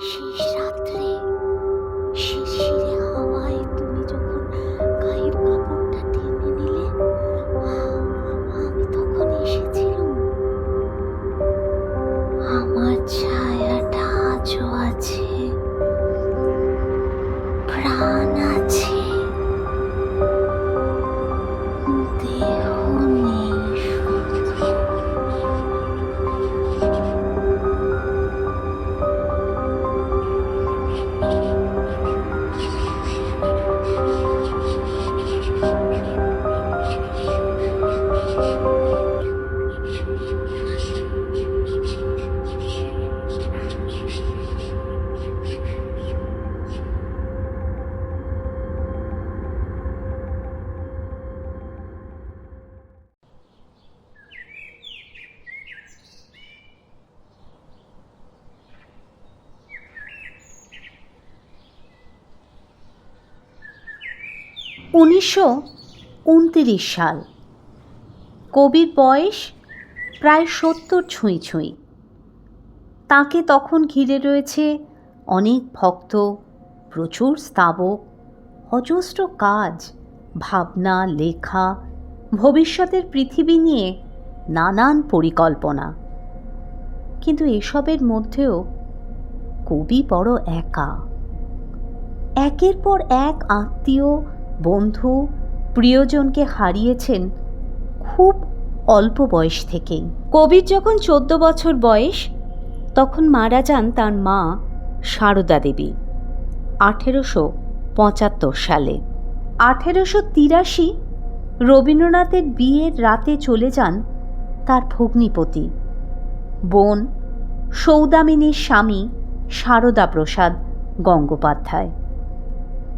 শেষ রাত্রে উনিশশো উনতিরিশ সাল। কবির বয়স প্রায় সত্তর ছুঁই ছুঁই। তাকে তখন ঘিরে রয়েছে অনেক ভক্ত, প্রচুর স্তাবক, অজস্র কাজ, ভাবনা, লেখা, ভবিষ্যতের পৃথিবী নিয়ে নানান পরিকল্পনা। কিন্তু এসবের মধ্যেও কবি বড় একা। একের পর এক আত্মীয় বন্ধু প্রিয়জনকে হারিয়েছেন খুব অল্প বয়স থেকেই। কবির যখন চোদ্দ বছর বয়স, তখন মারা যান তার মা সারদা দেবী, আঠেরোশো পঁচাত্তর সালে। আঠেরোশো তিরাশি রবীন্দ্রনাথের বিয়ের রাতে চলে যান তার ভগ্নিপতি, বোন সৌদামিনীর স্বামী সারদা প্রসাদ গঙ্গোপাধ্যায়।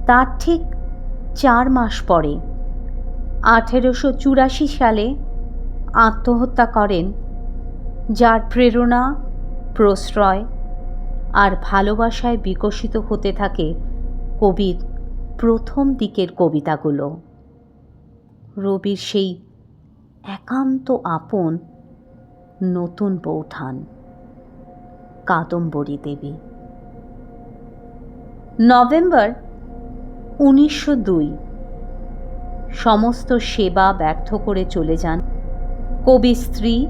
তার ঠিক চার মাস পরে। আঠেরোশো চুরাশি সালে আত্মহত্যা করেন, যার প্রেরণা, প্রশ্রয় আর ভালোবাসায় বিকশিত হতে থাকে কবির প্রথম দিকের কবিতাগুলো। রবির সেই একান্ত আপন নতুন বৌঠান কাদম্বরী দেবী। নভেম্বর উনিশশো দুই। সমস্ত সেবা ব্যর্থ করে চলে যান কবি স্ত্রী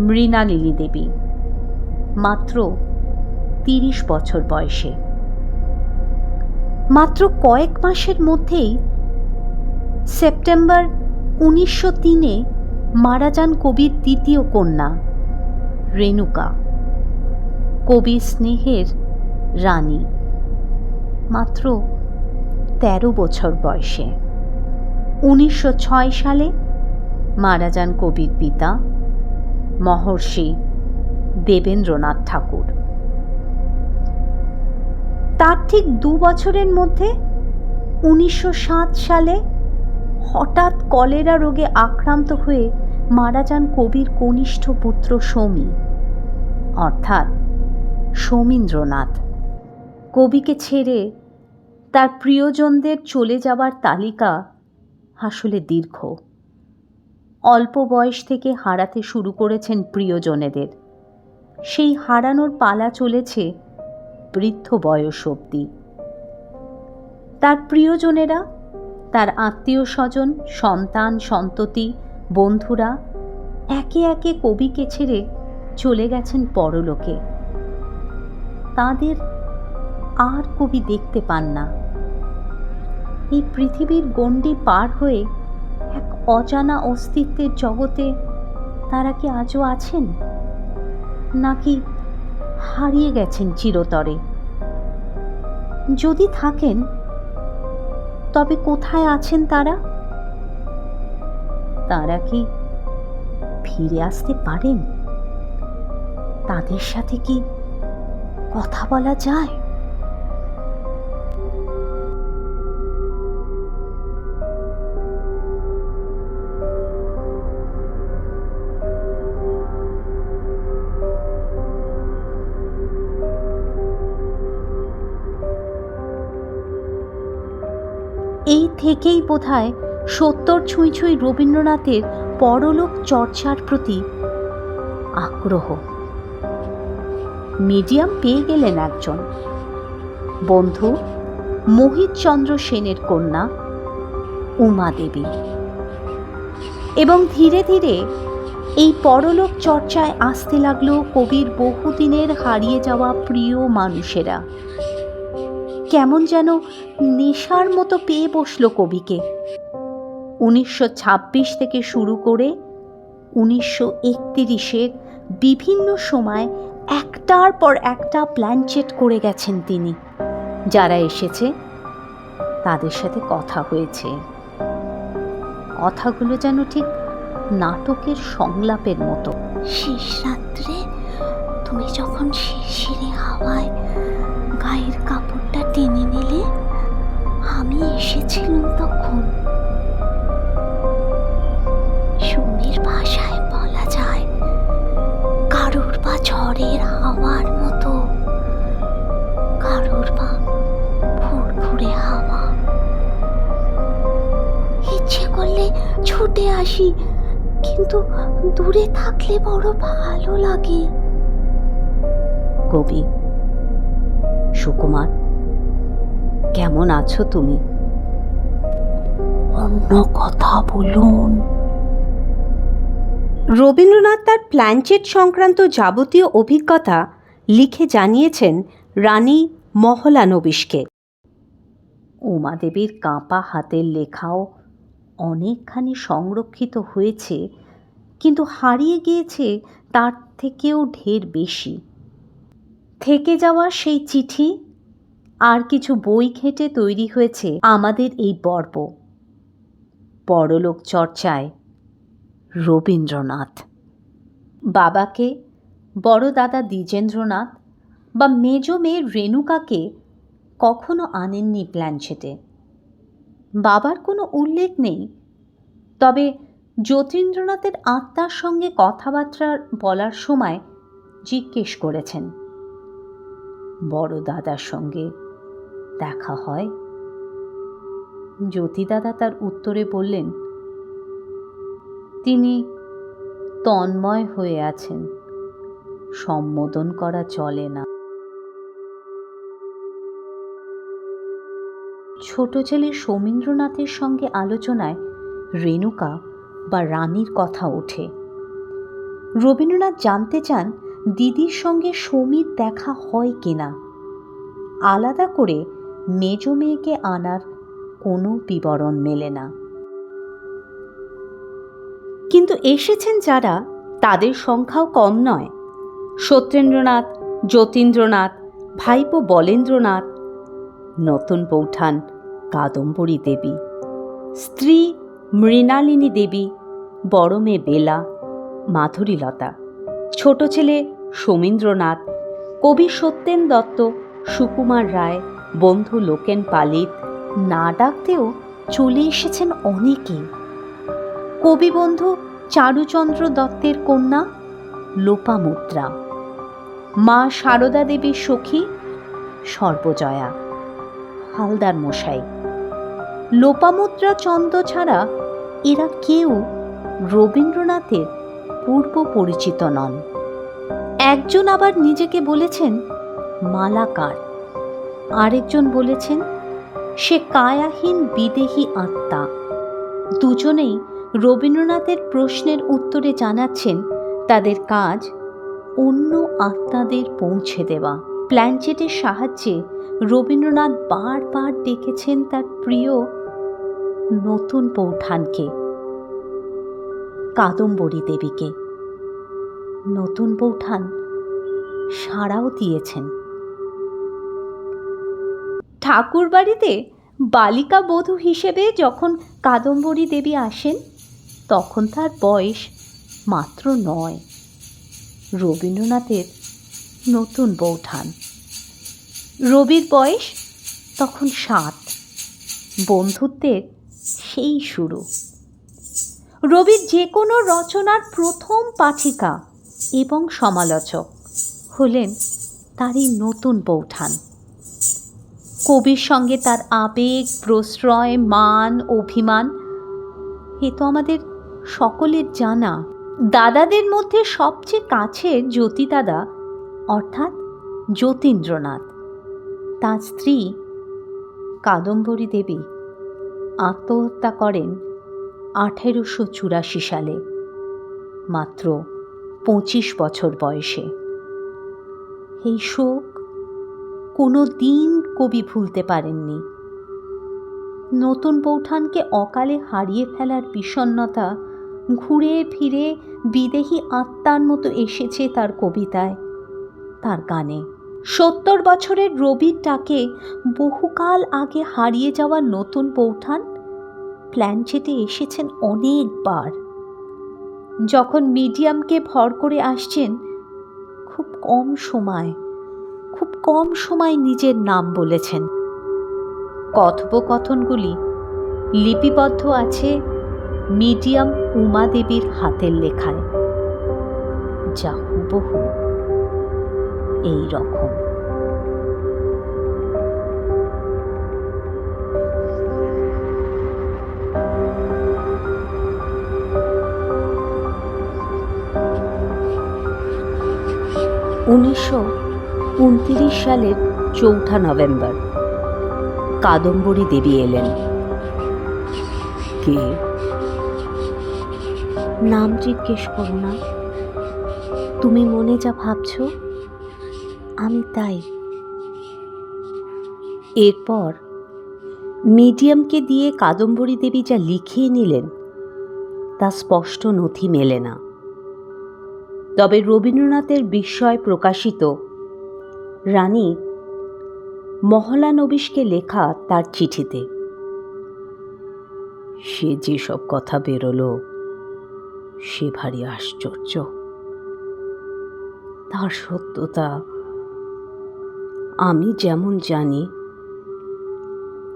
মৃণালিনী দেবী। মাত্র তিরিশ বছর বয়সে। মাত্র কয়েক মাসের মধ্যেই সেপ্টেম্বর উনিশশো তিনে মারা যান কবির দ্বিতীয় কন্যা, রেণুকা। কবি স্নেহের রানী। মাত্র তেরো বছর বয়সে। উনিশশো ছয় সালে মারা যান কবির পিতা, মহর্ষি দেবেন্দ্রনাথ ঠাকুর। তার ঠিক দু বছরের মধ্যে উনিশশো সাত সালে হঠাৎ কলেরা রোগে আক্রান্ত হয়ে মারা যান কবির কনিষ্ঠ পুত্র সমী, অর্থাৎ সৌমীন্দ্রনাথ। কবিকে ছেড়ে তার প্রিয়জনদের চলে যাবার তালিকা আসলে দীর্ঘ। অল্প বয়স থেকে হারাতে শুরু করেছেন প্রিয়জনেদের। সেই হারানোর পালা চলেছে বৃদ্ধ বয়স অবধি। তার প্রিয়জনেরা, তার আত্মীয় স্বজন সন্তান, সন্ততি, বন্ধুরা একে একে কবিকে ছেড়ে চলে গেছেন পরলোকে। তাদের আর কবি দেখতে পান না। এই পৃথিবীর গণ্ডি পার হয়ে এক অজানা অস্তিত্বের জগতে তারা কি আজও আছেন? নাকি হারিয়ে গেছেন চিরতরে? যদি থাকেন, তবে কোথায় আছেন তারা? তারা কি ফিরে আসতে পারেন? তাদের সাথে কি কথা বলা যায়? এই থেকেই বোধহয় সত্তর ছুঁই ছুঁই রবীন্দ্রনাথের পরলোক চর্চার প্রতি আগ্রহ। মিডিয়াম পেয়ে গেলেন একজন। বন্ধু মোহিত চন্দ্র সেনের কন্যা, উমা দেবী। এবং ধীরে ধীরে এই পরলোক চর্চায় আসতে লাগল কবির বহুদিনের হারিয়ে যাওয়া প্রিয় মানুষেরা। কেমন যেন নেশার মতো পেয়ে বসল কবিকে। উনিশশো ছাব্বিশ থেকে শুরু করে উনিশশো একতিরিশের বিভিন্ন সময় একটার পর একটা প্ল্যানচেট করে গেছেন তিনি। যারা এসেছে, তাদের সাথে কথা হয়েছে। কথাগুলো যেন ঠিক নাটকের সংলাপের মতো। শেষ রাত্রে তুমি যখন শিরশিরে হাওয়ায় গায়ের নিলে আমি এসেছিলাম তখন। সুমির ভাষায় বলা যায়, কারুর বা ঝড়ের হাওয়ার মতো, কারুর বা ফুরফুরে হাওয়া। ইচ্ছে করলে ছুটে আসি, কিন্তু দূরে থাকলে বড় ভালো লাগে। কবি, সুকুমার কেমন আছো তুমি? অন্য কথা বলুন। রবীন্দ্রনাথ তার প্ল্যানচেট সংক্রান্ত যাবতীয় অভিজ্ঞতা লিখে জানিয়েছেন রানী মহলানবিশকে। উমাদেবীর কাঁপা হাতের লেখাও অনেকখানি সংরক্ষিত হয়েছে, কিন্তু হারিয়ে গিয়েছে তার থেকেও ঢের বেশি। থেকে যাওয়া সেই চিঠি আর কিছু বই ঘেঁটে তৈরি হয়েছে আমাদের এই পর্ব। পরলোক চর্চায় রবীন্দ্রনাথ। বাবাকে, বড় দাদা দ্বিজেন্দ্রনাথ বা মেজ মেয়ে রেণুকাকে কখনো আনেননি প্ল্যানচেটে বাবার কোনো উল্লেখ নেই। তবে যতীন্দ্রনাথের আত্মার সঙ্গে কথাবার্তা বলার সময় জিজ্ঞেস করেছেন, বড় দাদার সঙ্গে দেখা হয়। জ্যোতিদাদা তার উত্তরে বললেন, তিনি তন্ময় হয়ে আছেন। সম্বোধন করা চলে না। ছোট ছেলে সৌমীন্দ্রনাথের সঙ্গে আলোচনায় রেণুকা বা রানীর কথা ওঠে। রবীন্দ্রনাথ জানতে চান দিদির সঙ্গে সমীর দেখা হয় কিনা। আলাদা করে মেজ মেয়েকে আনার কোনো বিবরণ মেলে না। কিন্তু এসেছেন যারা, তাদের সংখ্যাও কম নয়। সত্যেন্দ্রনাথ, যতীন্দ্রনাথ, ভাইপো বলেন্দ্রনাথ, নতুন বৌঠান কাদম্বরী দেবী, স্ত্রী মৃণালিনী দেবী, বড় মেয়ে বেলা, মাধুরীলতা, ছোট ছেলে সমীন্দ্রনাথ, কবি সত্যেন দত্ত, সুকুমার রায় বন্ধু লোকেন পালিত, না ডাকতেও চলে এসেছেন অনেকে। কবি বন্ধু চারুচন্দ্র দত্তের কন্যা লোপামুদ্রা। মা সারদা দেবীর সখী সর্বজয়া। হালদার মশাই। লোপামুদ্রা চন্দ ছাড়া এরা কেউ রবীন্দ্রনাথের পূর্ব পরিচিত নন। একজন আবার নিজেকে বলেছেন মালাকার। আরেকজন বলেছেন, সে কায়াহীন বিদেহী আত্মা। দুজনেই রবীন্দ্রনাথের প্রশ্নের উত্তরে জানাচ্ছেন, তাদের কাজ অন্য আত্মাদের পৌঁছে দেওয়া। প্ল্যানচেটের সাহায্যে রবীন্দ্রনাথ বারবার ডেকেছেন তার প্রিয় নতুন পৌঠানকে, কাদম্বরী দেবীকে। নতুন পৌঠান সাড়াও দিয়েছেন। ঠাকুর বাড়িতে বালিকা বধূ হিসেবে যখন কাদম্বরী দেবী আসেন, তখন তার বয়স মাত্র নয়। রবীন্দ্রনাথের নতুন বৌঠান রবির বয়স তখন সাত। বন্ধুত্বের সেই শুরু। রবির যে কোনো রচনার প্রথম পাঠিকা এবং সমালোচক হলেন তারই নতুন বৌঠান কবির সঙ্গে তার আবেগ, প্রশ্রয়, মান, অভিমান, এ তো আমাদের সকলের জানা। দাদাদের মধ্যে সবচেয়ে কাছের জ্যোতি দাদা অর্থাৎ যতীন্দ্রনাথ। তার স্ত্রী কাদম্বরী দেবী আত্মহত্যা করেন আঠেরোশো চুরাশি সালে, মাত্র পঁচিশ বছর বয়সে। এই শোক কোনো দিন কবি ভুলতে পারেননি। নতুন বৌঠানকে অকালে হারিয়ে ফেলার বিষণ্ণতা, ঘুরে ফিরে বিদেহী আত্মার মতো এসেছে তার কবিতায়, তার গানে। সত্তর বছরের রবির ডাকে বহুকাল আগে হারিয়ে যাওয়া নতুন বৌঠান প্ল্যানচেটে এসেছেন অনেকবার। যখন মিডিয়ামকে ভর করে আসছেন, খুব কম সময় খুব কম সময় নিজের নাম বলেছেন। কথোপকথনগুলি লিপিবদ্ধ আছে মিডিয়াম উমা দেবীর হাতের লেখায়। যা হুবহু এই রকম উনিশশো উনতিরিশ সালের চৌঠা নভেম্বর। কাদম্বরী দেবী এলেন। কে? নাম জিজ্ঞেস করো না। তুমি মনে যা ভাবছ, আমি তাই। এরপর মিডিয়ামকে দিয়ে কাদম্বরী দেবী যা লিখিয়ে নিলেন, তা স্পষ্ট নথি মেলে না। তবে রবীন্দ্রনাথের বিস্ময় প্রকাশিত রানী মহলানবিশকে লেখা তার চিঠিতে। সে যেসব কথা বেরোলো, সে ভারী আশ্চর্য। তার সত্যতা আমি যেমন জানি,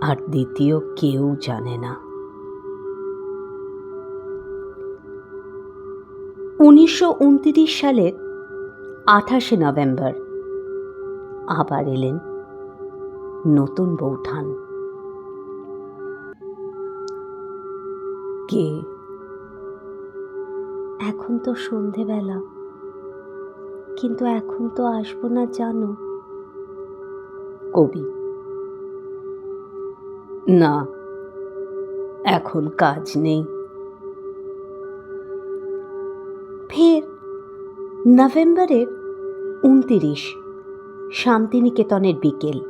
আর দ্বিতীয় কেউ জানে না। উনিশশো উনত্রিশ সালের আঠাশে নভেম্বর আবার এলেন নতুন বৌঠান কে? এখন তো সন্ধেবেলা। কিন্তু এখন তো আসব না, জানো। কবি। না, এখন কাজ নেই। ফের নভেম্বরের উনতিরিশ। শান্তিনিকেতনের বিকেল।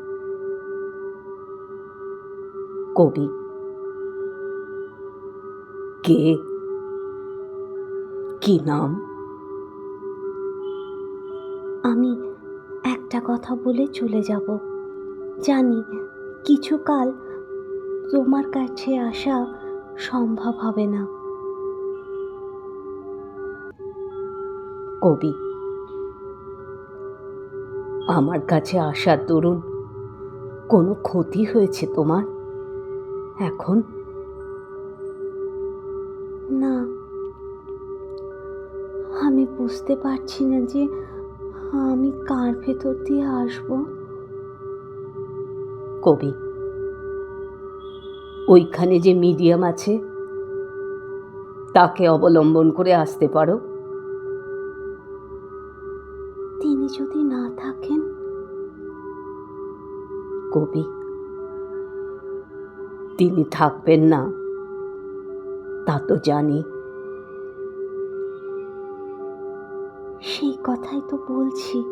কবি। কে? কি নাম? আমি একটা কথা বলে চলে যাব। জানি কিছুকাল তোমার কাছে আসা সম্ভব হবে না। কবি। আমার কাছে আসার দরুন কোনো ক্ষতি হয়েছে তোমার? এখন? না। আমি বুঝতে পারছি না যে আমি কার ভেতর দিয়ে আসব। কবি ওইখানে যে মিডিয়াম আছে তাকে অবলম্বন করে আসতে পারো। কবি। তিনি থাকবেন না তা তো জানি। সেই কথাই তো বলছি।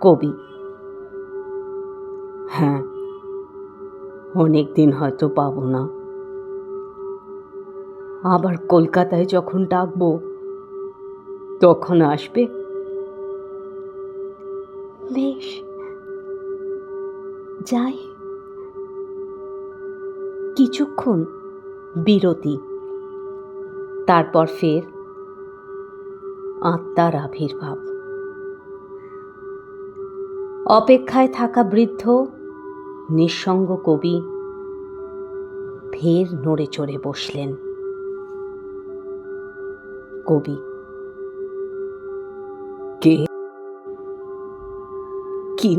কবি। হ্যাঁ অনেক দিন হয়তো পাবো না। আবার কলকাতায় যখন ডাকবো তখন আসবে বেশ। যাই। কিছুক্ষণ বিরতি। তারপর ফের আত্মার আবির্ভাব। অপেক্ষায় থাকা বৃদ্ধ, নিঃসঙ্গ কবি ফের নড়ে চড়ে বসলেন। কবি কি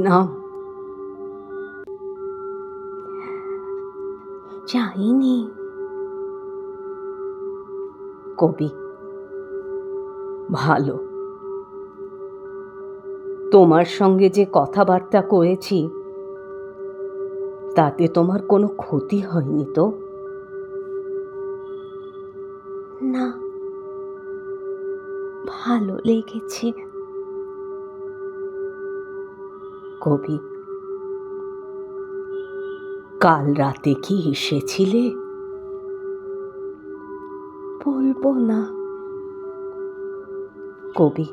জানিনি কবি ভালো। তোমার সঙ্গে যে কথাবার্তা করেছি তাতে তোমার কোনো ক্ষতি হয়নি তো? না। ভালো লেগেছে। কবি কাল রাতে কি এসেছিলে? বলব না। কবি,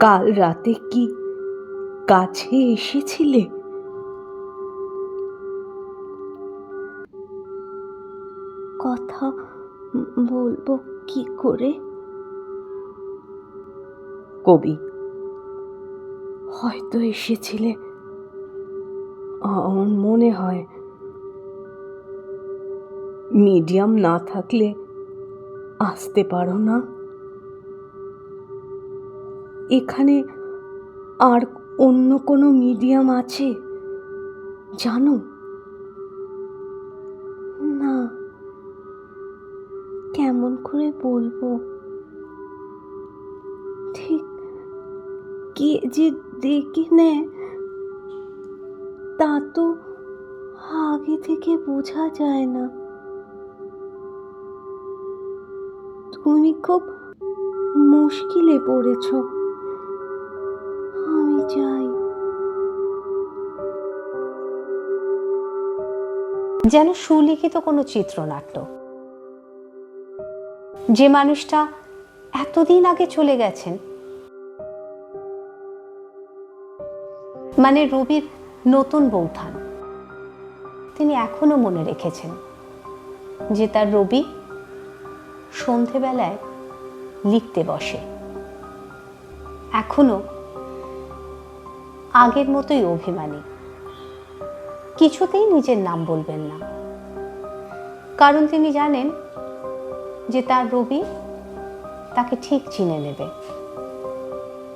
কাল রাতে কি কাছে এসেছিলে? কথা বলব কি করে? কবি হয়তো এসেছিলে। আমার মনে হয় মিডিয়াম না থাকলে আসতে পারো না। এখানে আর অন্য কোনো মিডিয়াম আছে? জানো? না। কেমন করে বলব? যে নেয় তা তো আগে থেকে বোঝা যায় না তুমি খুব মুশকিলে পড়েছ আমি চাই যেন সুলিখিত কোনো চিত্রনাট্য। যে মানুষটা এতদিন আগে চলে গেছেন মানে রবির নতুন বৌঠান তিনি এখনও মনে রেখেছেন যে তার রবি সন্ধেবেলায় লিখতে বসে। এখনও আগের মতোই অভিমানী। কিছুতেই নিজের নাম বলবেন না। কারণ তিনি জানেন যে তার রবি তাকে ঠিক চিনে নেবে।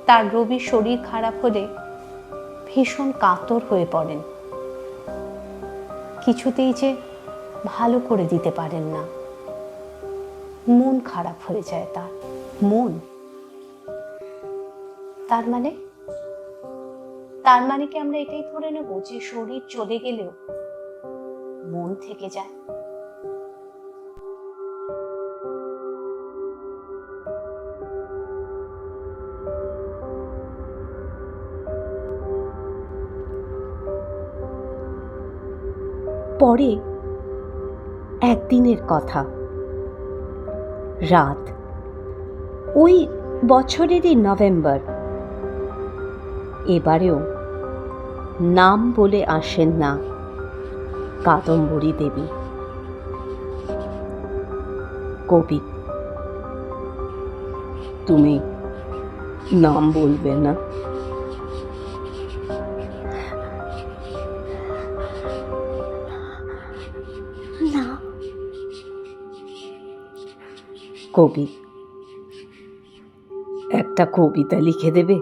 তার রবির শরীর খারাপ হলে ভীষণ কাতর হয়ে পড়েন। কিছুতেই যে ভালো করে দিতে পারেন না। মন খারাপ হয়ে যায় তার। মন? তার মানে? তার মানে কি আমরা এটাই ধরে নেব যে শরীর চলে গেলেও মন থেকে যায়? পরে একদিনের কথা। রাত। ওই বছরেরই নভেম্বর। এবারেও নাম বলে আসেন না কাদম্বরী দেবী। কবি, তুমি নাম বলবে না। না। কবি। একটা কবিতা লিখে দেবে?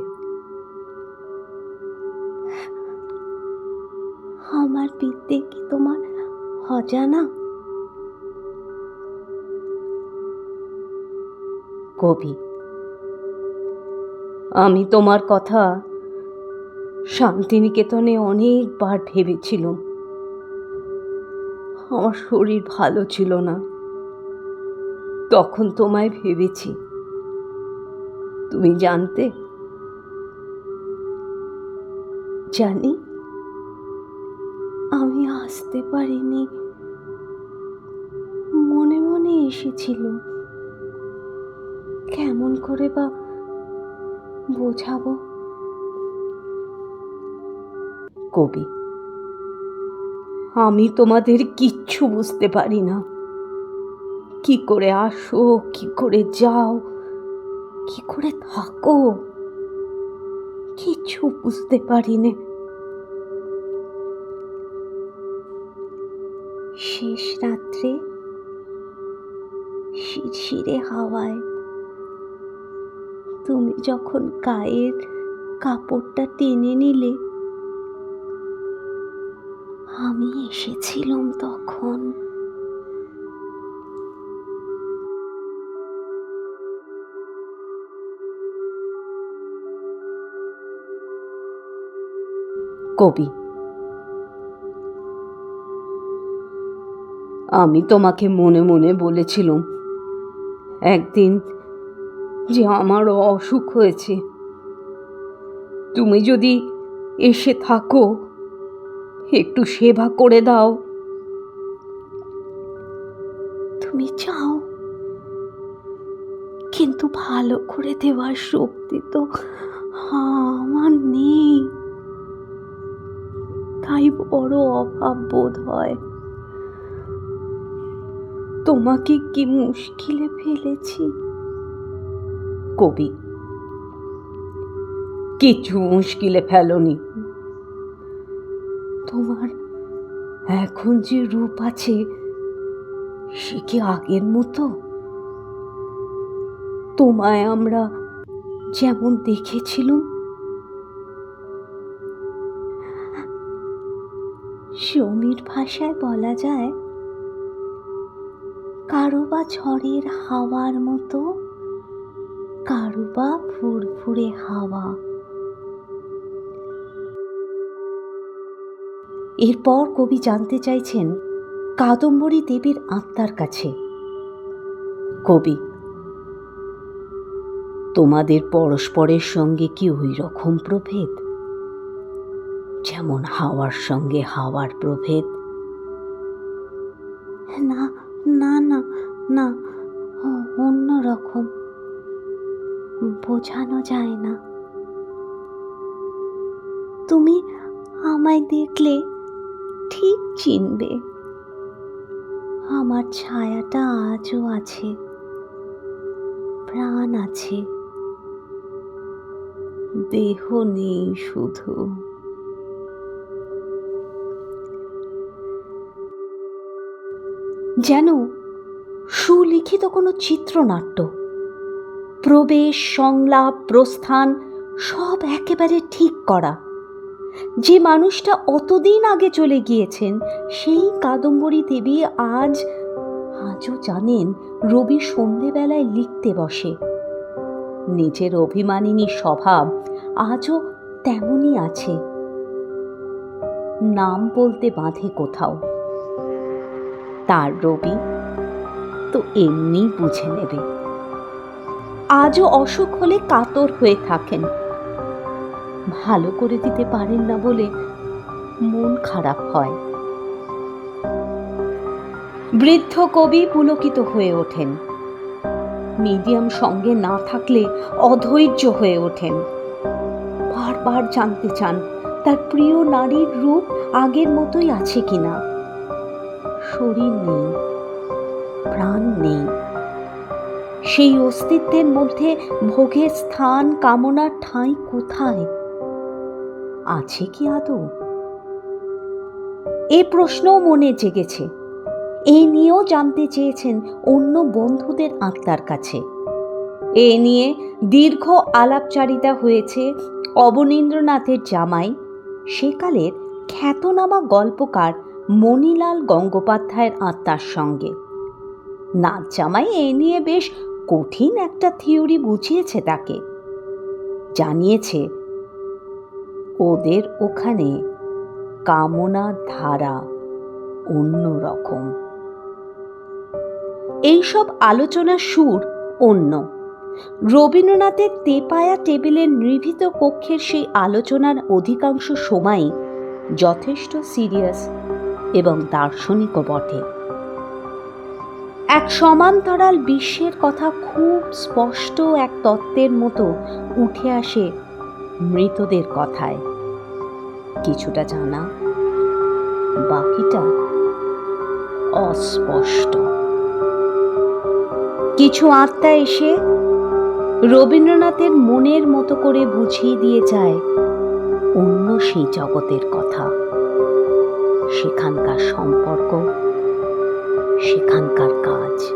আমার বিদ্যে কি তোমার অজানা? কবি আমি তোমার কথা শান্তিনিকেতনে অনেকবার ভেবেছিলাম। আমার শরীর ভালো ছিল না। তখন তোমায় ভেবেছি। তুমি জানতে? জানি। আমি আসতে পারিনি। মনে মনে এসেছিল। কেমন করে বা বোঝাবো? কবি আমি তোমাদের কিচ্ছু বুঝতে পারি না। কি করে আসো, কি করে যাও, কি করে থাকো? কিছু বুঝতে পারি না শেষ রাত্রে শিরশিরে হাওয়ায় তুমি যখন গায়ের কাপড়টা টেনে নিলে আমি এসেছিলাম তখন। কবি, আমি তোমাকে মনে মনে বলেছিলাম, একদিন যে আমারও অসুখ হয়েছে, তুমি যদি এসে থাকো একটু সেবা করে দাও। তুমি চাও কিন্তু ভালো করে দেওয়ার শক্তি তো আমার নেই। তাই বড় অভাব বোধ হয়। তোমাকে কি মুশকিলে ফেলেছি? কবি কিছু মুশকিলে ফেলনি। এখন যে রূপ আছে, সে কি আগের মতো? তোমায় আমরা যেমন দেখেছিলাম, সমীর ভাষায় বলা যায়, কারও বা ঝড়ের হাওয়ার মতো, কারও বা ফুরফুরে হাওয়া। এরপর কবি জানতে চাইছেন কাদম্বরী দেবীর আত্মার কাছে। কবি, তোমাদের পরস্পরের সঙ্গে কি ওই রকম প্রভেদ? যেমন হাওয়ার সঙ্গে হাওয়ার প্রভেদ। না না না না, অন্য রকম। বোঝানো যায় না। তুমি আমায় দেখলে ঠিক চিনবে। আমার ছায়াটা আজও আছে। প্রাণ আছে। দেহ নেই শুধু। যেন সুলিখিত কোনো চিত্রনাট্য, প্রবেশ, সংলাপ, প্রস্থান সব একেবারে ঠিক করা। যে মানুষটা অতদিন আগে চলে গিয়েছেন, সেই কাদম্বরী দেবী আজ, আজও জানেন রবি সন্ধেবেলায় লিখতে বসে। নিজের অভিমানিনী স্বভাব আজও তেমনই আছে। নাম বলতে বাঁধে কোথাও। তার রবি তো এমনি বুঝে নেবে। আজও অসুখ হলে কাতর হয়ে থাকেন। ভালো করে দিতে পারেন না বলে মন খারাপ হয়। বৃদ্ধ কবি পুলকিত হয়ে ওঠেন। মিডিয়াম সঙ্গে না থাকলে অধৈর্য হয়ে ওঠেন। বারবার জানতে চান, তার প্রিয় নারীর রূপ আগের মতোই আছে কিনা? শরীর নেই, প্রাণ নেই। সেই অস্তিত্বের মধ্যে ভোগের স্থান, কামনার ঠাঁই কোথায়? আছে কি আদৌ? এ প্রশ্নও মনে জেগেছে। এই নিয়েও জানতে চেয়েছেন অন্য বন্ধুদের আত্মার কাছে। এ নিয়ে দীর্ঘ আলাপচারিতা হয়েছে অবনীন্দ্রনাথের জামাই, সেকালের খ্যাতনামা গল্পকার মণিলাল গঙ্গোপাধ্যায়ের আত্মার সঙ্গে। নাথ জামাই এ নিয়ে বেশ কঠিন একটা থিওরি বুঝিয়েছে তাকে। জানিয়েছে ওদের ওখানে কামনা ধারা অন্য রকম এইসব আলোচনার সুর অন্য। রবীন্দ্রনাথের তেপায়া টেবিলের নিভৃত কক্ষের সেই আলোচনার অধিকাংশ সময়ই যথেষ্ট সিরিয়াস এবং দার্শনিকও বটে। এক সমান্তরাল বিশ্বের কথা খুব স্পষ্ট এক তত্ত্বের মতো উঠে আসে মৃতদের কথায়। কিছুটা জানা, বাকিটা অস্পষ্ট। কিছু আত্মা এসে রবীন্দ্রনাথের মনের মতো করে বুঝিয়ে দিয়ে যায় অন্য সেই জগতের কথা। সেখানকার সম্পর্ক, সেখানকার কাজ।